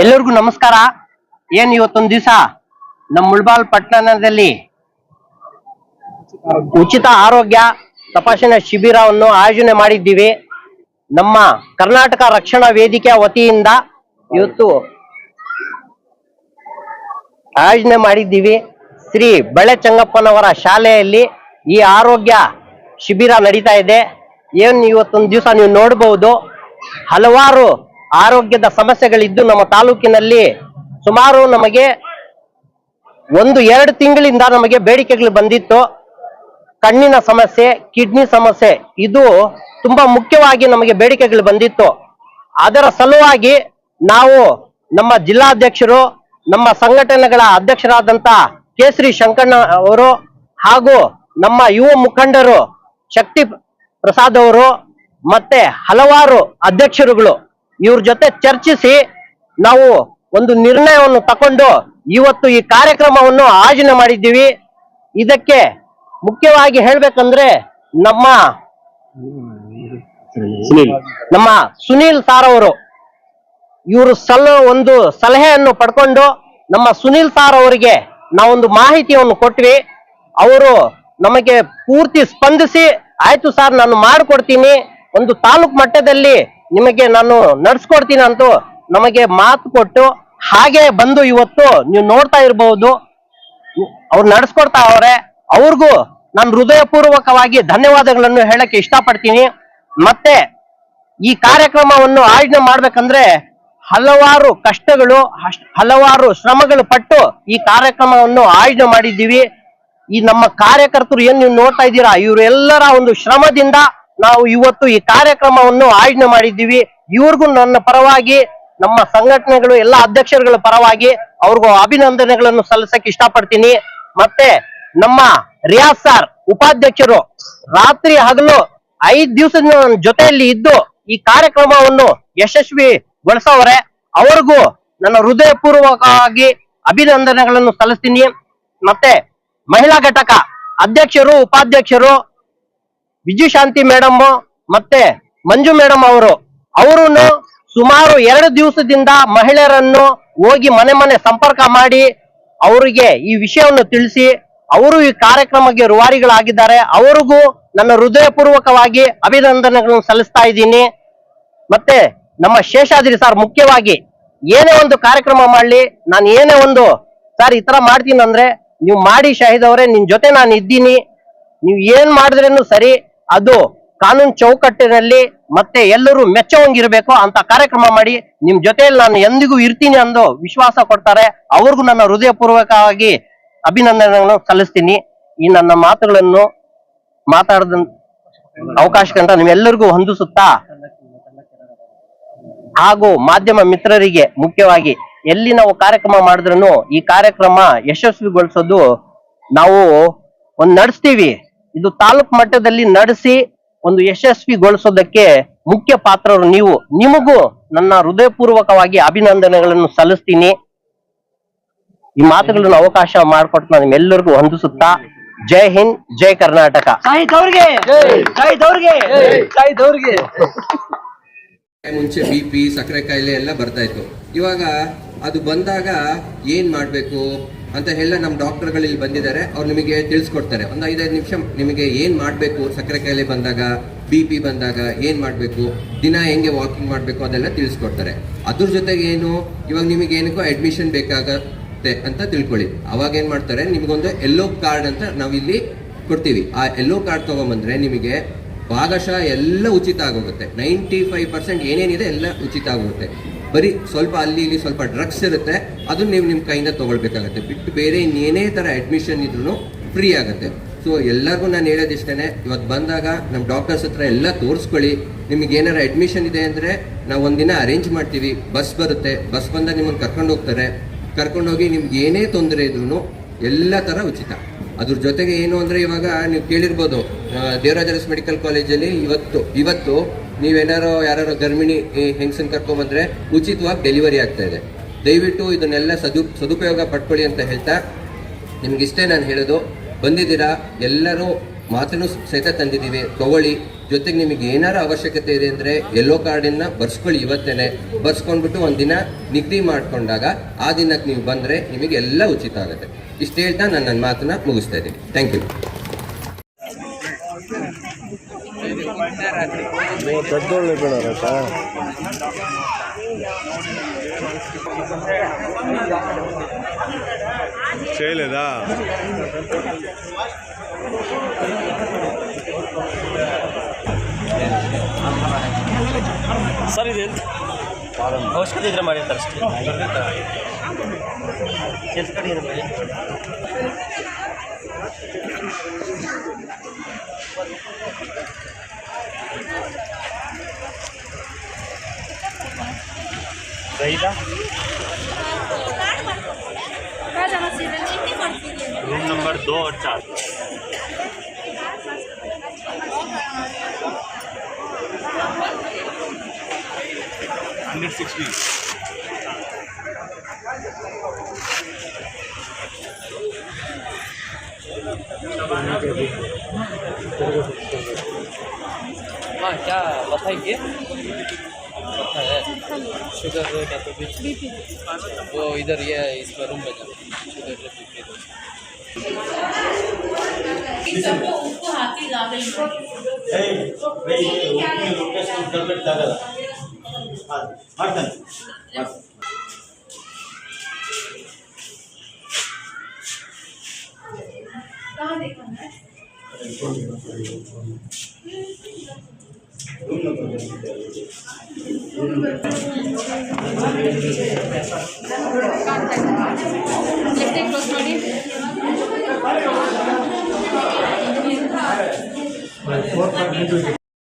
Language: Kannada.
ಎಲ್ಲರಿಗೂ ನಮಸ್ಕಾರ. ಏನ್ ಇವತ್ತೊಂದ್ ದಿವಸ? ನಮ್ಮ ಮುಳ್ಬಾಲ್ ಪಟ್ಟಣದಲ್ಲಿ ಉಚಿತ ಆರೋಗ್ಯ ತಪಾಸಣೆ ಶಿಬಿರವನ್ನು ಆಯೋಜನೆ ಮಾಡಿದ್ದೀವಿ. ನಮ್ಮ ಕರ್ನಾಟಕ ರಕ್ಷಣಾ ವೇದಿಕೆ ವತಿಯಿಂದ ಇವತ್ತು ಆಯೋಜನೆ ಮಾಡಿದ್ದೀವಿ. ಶ್ರೀ ಬಳೆ ಚಂಗಪ್ಪನವರ ಶಾಲೆಯಲ್ಲಿ ಈ ಆರೋಗ್ಯ ಶಿಬಿರ ನಡೀತಾ ಇದೆ. ಏನ್ ಇವತ್ತೊಂದು ದಿವಸ ನೀವು ನೋಡಬಹುದು ಹಲವಾರು ಆರೋಗ್ಯದ ಸಮಸ್ಯೆಗಳಿದ್ದು ನಮ್ಮ ತಾಲೂಕಿನಲ್ಲಿ ಸುಮಾರು ನಮಗೆ ಒಂದು ಎರಡು ತಿಂಗಳಿಂದ ನಮಗೆ ಬೇಡಿಕೆಗಳು ಬಂದಿತ್ತು. ಕಣ್ಣಿನ ಸಮಸ್ಯೆ, ಕಿಡ್ನಿ ಸಮಸ್ಯೆ, ಇದು ತುಂಬಾ ಮುಖ್ಯವಾಗಿ ನಮಗೆ ಬೇಡಿಕೆಗಳು ಬಂದಿತ್ತು. ಅದರ ಸಲುವಾಗಿ ನಾವು ನಮ್ಮ ಜಿಲ್ಲಾಧ್ಯಕ್ಷರು, ನಮ್ಮ ಸಂಘಟನೆಗಳ ಅಧ್ಯಕ್ಷರಾದಂತ ಕೇಸರಿ ಶಂಕಣ್ಣ ಅವರು ಹಾಗೂ ನಮ್ಮ ಯುವ ಮುಖಂಡರು ಶಕ್ತಿ ಪ್ರಸಾದ್ ಅವರು ಮತ್ತೆ ಹಲವಾರು ಅಧ್ಯಕ್ಷರುಗಳು ಇವ್ರ ಜೊತೆ ಚರ್ಚಿಸಿ ನಾವು ಒಂದು ನಿರ್ಣಯವನ್ನು ತಕೊಂಡು ಇವತ್ತು ಈ ಕಾರ್ಯಕ್ರಮವನ್ನು ಆಯೋಜನೆ ಮಾಡಿದ್ದೀವಿ. ಇದಕ್ಕೆ ಮುಖ್ಯವಾಗಿ ಹೇಳ್ಬೇಕಂದ್ರೆ ನಮ್ಮ ನಮ್ಮ ಸುನೀಲ್ ಸಾರ್ ಅವರು. ಇವರು ಸಲ ಒಂದು ಸಲಹೆಯನ್ನು ಪಡ್ಕೊಂಡು ನಮ್ಮ ಸುನೀಲ್ ಸಾರ್ ಅವರಿಗೆ ನಾವೊಂದು ಮಾಹಿತಿಯನ್ನು ಕೊಟ್ವಿ. ಅವರು ನಮಗೆ ಪೂರ್ತಿ ಸ್ಪಂದಿಸಿ ಆಯ್ತು ಸರ್ ನಾನು ಮಾಡಿಕೊಡ್ತೀನಿ. ಒಂದು ತಾಲೂಕ್ ಮಟ್ಟದಲ್ಲಿ ನಿಮಗೆ ನಾನು ನಡ್ಸ್ಕೊಡ್ತೀನಿ ಅಂತೂ ನಮಗೆ ಮಾತು ಕೊಟ್ಟು ಹಾಗೆ ಬಂದು ಇವತ್ತು ನೀವು ನೋಡ್ತಾ ಇರಬಹುದು ಅವ್ರು ನಡ್ಸ್ಕೊಡ್ತಾ ಅವ್ರೆ. ಅವ್ರಿಗೂ ನಾನು ಹೃದಯಪೂರ್ವಕವಾಗಿ ಧನ್ಯವಾದಗಳನ್ನು ಹೇಳಕ್ಕೆ ಇಷ್ಟಪಡ್ತೀನಿ. ಮತ್ತೆ ಈ ಕಾರ್ಯಕ್ರಮವನ್ನು ಆಯೋಜನೆ ಮಾಡ್ಬೇಕಂದ್ರೆ ಹಲವಾರು ಕಷ್ಟಗಳು ಹಲವಾರು ಶ್ರಮಗಳು ಪಟ್ಟು ಈ ಕಾರ್ಯಕ್ರಮವನ್ನು ಆಯೋಜನೆ ಮಾಡಿದ್ದೀವಿ. ಈ ನಮ್ಮ ಕಾರ್ಯಕರ್ತರು ಏನ್ ನೀವು ನೋಡ್ತಾ ಇದ್ದೀರಾ, ಇವರೆಲ್ಲರ ಒಂದು ಶ್ರಮದಿಂದ ನಾವು ಇವತ್ತು ಈ ಕಾರ್ಯಕ್ರಮವನ್ನು ಆಯೋಜನೆ ಮಾಡಿದ್ದೀವಿ. ಇವ್ರಿಗೂ ನನ್ನ ಪರವಾಗಿ, ನಮ್ಮ ಸಂಘಟನೆಗಳು, ಎಲ್ಲ ಅಧ್ಯಕ್ಷರುಗಳ ಪರವಾಗಿ ಅವ್ರಿಗೂ ಅಭಿನಂದನೆಗಳನ್ನು ಸಲ್ಲಿಸಕ್ಕೆ ಇಷ್ಟಪಡ್ತೀನಿ. ಮತ್ತೆ ನಮ್ಮ ರಿಯಾಜ್ ಸಾರ್, ಉಪಾಧ್ಯಕ್ಷರು, ರಾತ್ರಿ ಹಗಲು ಐದ್ ದಿವಸದ ಜೊತೆಯಲ್ಲಿ ಇದ್ದು ಈ ಕಾರ್ಯಕ್ರಮವನ್ನು ಯಶಸ್ವಿಗೊಳಿಸೋರೆ ಅವ್ರಿಗೂ ನನ್ನ ಹೃದಯಪೂರ್ವಕವಾಗಿ ಅಭಿನಂದನೆಗಳನ್ನು ಸಲ್ಲಿಸ್ತೀನಿ. ಮತ್ತೆ ಮಹಿಳಾ ಘಟಕ ಅಧ್ಯಕ್ಷರು, ಉಪಾಧ್ಯಕ್ಷರು ವಿಜಯಶಾಂತಿ ಮೇಡಮ್ ಮತ್ತೆ ಮಂಜು ಮೇಡಮ್ ಅವರು, ಅವರನ್ನು ಸುಮಾರು ಎರಡು ದಿವಸದಿಂದ ಮಹಿಳೆಯರನ್ನು ಹೋಗಿ ಮನೆ ಮನೆ ಸಂಪರ್ಕ ಮಾಡಿ ಅವರಿಗೆ ಈ ವಿಷಯವನ್ನು ತಿಳಿಸಿ, ಅವರು ಈ ಕಾರ್ಯಕ್ರಮಕ್ಕೆ ರುವಾರಿಗಳಾಗಿದ್ದಾರೆ. ಅವರಿಗೂ ನನ್ನ ಹೃದಯಪೂರ್ವಕವಾಗಿ ಅಭಿನಂದನೆಗಳನ್ನು ಸಲ್ಲಿಸ್ತಾ ಇದ್ದೀನಿ. ಮತ್ತೆ ನಮ್ಮ ಶೇಷಾದ್ರಿ ಸರ್ ಮುಖ್ಯವಾಗಿ ಏನೇ ಒಂದು ಕಾರ್ಯಕ್ರಮ ಮಾಡಲಿ, ನಾನು ಏನೇ ಒಂದು, ಸರ್, ಈ ತರ ಮಾಡ್ತೀನಿ ಅಂದ್ರೆ ನೀವು ಮಾಡಿ ಶಾಹಿದ್ ಅವರೇ, ನಿನ್ ಜೊತೆ ನಾನು ಇದ್ದೀನಿ. ನೀವು ಏನ್ ಮಾಡಿದ್ರೇನು ಸರಿ ಅದು ಕಾನೂನು ಚೌಕಟ್ಟಿನಲ್ಲಿ ಮತ್ತೆ ಎಲ್ಲರೂ ಮೆಚ್ಚುವಂಗಿರ್ಬೇಕು ಅಂತ ಕಾರ್ಯಕ್ರಮ ಮಾಡಿ ನಿಮ್ ಜೊತೆಯಲ್ಲಿ ನಾನು ಎಂದಿಗೂ ಇರ್ತೀನಿ ಅಂದು ವಿಶ್ವಾಸ ಕೊಡ್ತಾರೆ. ಅವ್ರಿಗೂ ನನ್ನ ಹೃದಯಪೂರ್ವಕವಾಗಿ ಅಭಿನಂದನೆಗಳನ್ನು ಸಲ್ಲಿಸ್ತೀನಿ. ಈ ನನ್ನ ಮಾತುಗಳನ್ನು ಮಾತಾಡದ ಅವಕಾಶ ಕಂಡ ನಿಮ್ಮೆಲ್ಲರಿಗೂ ಹೊಂದಿಸುತ್ತಾ ಹಾಗೂ ಮಾಧ್ಯಮ ಮಿತ್ರರಿಗೆ ಮುಖ್ಯವಾಗಿ ಎಲ್ಲಿ ನಾವು ಕಾರ್ಯಕ್ರಮ ಮಾಡಿದ್ರು ಈ ಕಾರ್ಯಕ್ರಮ ಯಶಸ್ವಿಗೊಳಿಸೋದು ನಾವು ಒಂದ್ ನಡೆಸ್ತೀವಿ. ಇದು ತಾಲೂಕ್ ಮಟ್ಟದಲ್ಲಿ ನಡೆಸಿ ಒಂದು ಯಶಸ್ವಿಗೊಳಿಸೋದಕ್ಕೆ ಮುಖ್ಯ ಪಾತ್ರರು ನೀವು. ನಿಮಗೂ ನನ್ನ ಹೃದಯಪೂರ್ವಕವಾಗಿ ಅಭಿನಂದನೆಗಳನ್ನು ಸಲ್ಲಿಸ್ತೀನಿ. ಈ ಮಾತುಗಳನ್ನು ಅವಕಾಶ ಮಾಡಿಕೊಟ್ಟು ನಿಮ್ಮೆಲ್ಲರಿಗೂ ಹೊಂದಿಸುತ್ತಾ ಜೈ ಹಿಂದ್ ಜೈ ಕರ್ನಾಟಕ ಸಾಹಿತ್ ಅವ್ರಿಗೆ ಸಾಹಿತ್ ಅವ್ರಿಗೆ ಸಾಹಿತ್ ಅವ್ರಿಗೆ ಮುಂಚೆ ಬಿ ಪಿ ಸಕ್ಕರೆ ಕಾಯಿಲೆ ಎಲ್ಲ ಬರ್ತಾ ಇತ್ತು. ಇವಾಗ ಅದು ಬಂದಾಗ ಏನ್ ಮಾಡಬೇಕು ಅಂತ ಎಲ್ಲ ನಮ್ಮ ಡಾಕ್ಟರ್ಗಳು ಇಲ್ಲಿ ಬಂದಿದ್ದಾರೆ. ಅವ್ರು ನಿಮಗೆ ತಿಳಿಸ್ಕೊಡ್ತಾರೆ. ಒಂದು ಐದೈದು ನಿಮಿಷ ನಿಮಗೆ ಏನ್ ಮಾಡಬೇಕು? ಸಕ್ಕರೆ ಕಾಯಿಲೆ ಬಂದಾಗ ಬಿ ಪಿ ಬಂದಾಗ ಏನ್ ಮಾಡಬೇಕು? ದಿನ ಹೆಂಗೆ ವಾಕಿಂಗ್ ಮಾಡಬೇಕು? ಅದೆಲ್ಲ ತಿಳಿಸ್ಕೊಡ್ತಾರೆ. ಅದ್ರ ಜೊತೆಗೆ ಏನು? ಇವಾಗ ನಿಮಗೆ ಏನಕ್ಕೋ ಅಡ್ಮಿಷನ್ ಬೇಕಾಗತ್ತೆ ಅಂತ ತಿಳ್ಕೊಳ್ಳಿ. ಅವಾಗ ಏನು ಮಾಡ್ತಾರೆ? ನಿಮ್ಗೊಂದು ಎಲ್ಲೋ ಕಾರ್ಡ್ ಅಂತ ನಾವಿಲ್ಲಿ ಕೊಡ್ತೀವಿ. ಆ ಎಲ್ಲೋ ಕಾರ್ಡ್ ತಗೊಂಬಂದ್ರೆ ನಿಮಗೆ ಭಾಗಶಃ ಎಲ್ಲ ಉಚಿತ ಆಗೋಗುತ್ತೆ. ನೈಂಟಿ ಫೈವ್ ಪರ್ಸೆಂಟ್ ಏನೇನಿದೆ ಎಲ್ಲ ಉಚಿತ ಆಗೋಗುತ್ತೆ. ಬರೀ ಸ್ವಲ್ಪ ಅಲ್ಲಿ ಇಲ್ಲಿ ಸ್ವಲ್ಪ ಡ್ರಗ್ಸ್ ಇರುತ್ತೆ. ಅದನ್ನ ನೀವು ನಿಮ್ಮ ಕೈಯಿಂದ ತೊಗೊಳ್ಬೇಕಾಗತ್ತೆ. ಬಿಟ್ಟು ಬೇರೆ ಇನ್ನೇನೇ ಥರ ಅಡ್ಮಿಷನ್ ಇದ್ರೂ ಫ್ರೀ ಆಗುತ್ತೆ. ಸೊ ಎಲ್ಲರಿಗೂ ನಾನು ಹೇಳೋದಿಷ್ಟೇ ಇವತ್ತು ಬಂದಾಗ ನಮ್ಮ ಡಾಕ್ಟರ್ಸ್ ಹತ್ರ ಎಲ್ಲ ತೋರಿಸ್ಕೊಳ್ಳಿ. ನಿಮಗೆ ಏನಾರ ಅಡ್ಮಿಷನ್ ಇದೆ ಅಂದರೆ ನಾವು ಒಂದಿನ ಅರೇಂಜ್ ಮಾಡ್ತೀವಿ. ಬಸ್ ಬರುತ್ತೆ. ಬಸ್ ಬಂದಾಗ ನಿಮ್ಮನ್ನು ಕರ್ಕೊಂಡು ಹೋಗ್ತಾರೆ. ಕರ್ಕೊಂಡೋಗಿ ನಿಮ್ಗೆ ಏನೇ ತೊಂದರೆ ಇದ್ರೂ ಎಲ್ಲ ಥರ ಉಚಿತ. ಅದ್ರ ಜೊತೆಗೆ ಏನು ಅಂದ್ರೆ ಇವಾಗ ನೀವು ಕೇಳಿರ್ಬೋದು ದೇವರಾಜರಸ್ ಮೆಡಿಕಲ್ ಕಾಲೇಜಲ್ಲಿ ಇವತ್ತು ಇವತ್ತು ನೀವೇನಾರೋ ಯಾರು ಗರ್ಭಿಣಿ ಹೆಂಗಸನ್ ಕರ್ಕೊಂಬಂದ್ರೆ ಉಚಿತವಾಗಿ ಡೆಲಿವರಿ ಆಗ್ತಾ ಇದೆ. ದಯವಿಟ್ಟು ಇದನ್ನೆಲ್ಲ ಸದು, ಸದುಪಯೋಗ ಪಡ್ಕೊಳ್ಳಿ ಅಂತ ಹೇಳ್ತಾ ನಿಮ್ಗಿಷ್ಟೇ ನಾನು ಹೇಳೋದು. ಬಂದಿದ್ದೀರಾ? ಎಲ್ಲರೂ ಮಾತನ್ನು ಸಹಿತ ತಂದಿದ್ದೀವಿ. ತಗೊಳ್ಳಿ. ಜೊತೆಗೆ ನಿಮಗೆ ಏನಾರು ಅವಶ್ಯಕತೆ ಇದೆ ಅಂದ್ರೆ ಎಲ್ಲೋ ಕಾರ್ಡನ್ನ ಬರ್ಸ್ಕೊಳ್ಳಿ ಇವತ್ತೇನೆ. ಬರ್ಸ್ಕೊಂಡ್ಬಿಟ್ಟು ಒಂದಿನ ನಿಗದಿ ಮಾಡಿಕೊಂಡಾಗ ಆ ದಿನಕ್ಕೆ ನೀವು ಬಂದರೆ ನಿಮಗೆ ಎಲ್ಲ ಉಚಿತ ಆಗುತ್ತೆ. ಇಷ್ಟು ಹೇಳ್ತಾ ನಾನು ನನ್ನ ಮಾತನ್ನ ಮುಗಿಸ್ತಾ ಇದ್ದೀನಿ ಥ್ಯಾಂಕ್ ಯು పెద్దోళ్ళు పోయినారట చేయలేదా ಸರ್ ಇದು ಅವಶ್ಯಕತೆ ಇದ್ರೆ ಮಾಡಿರ್ತಾರೆ ಅಷ್ಟೇ रूम नंबर दो और चार। Hundred sixty. हाँ क्या बताएँगे शुगर अच्छा रेट है। तो वो इधर ये इस रूम में जाओ। शुगर रेट बीपी सबको कहाँ देख ಕ್ಲೋಸ್ ಮಾಡಿ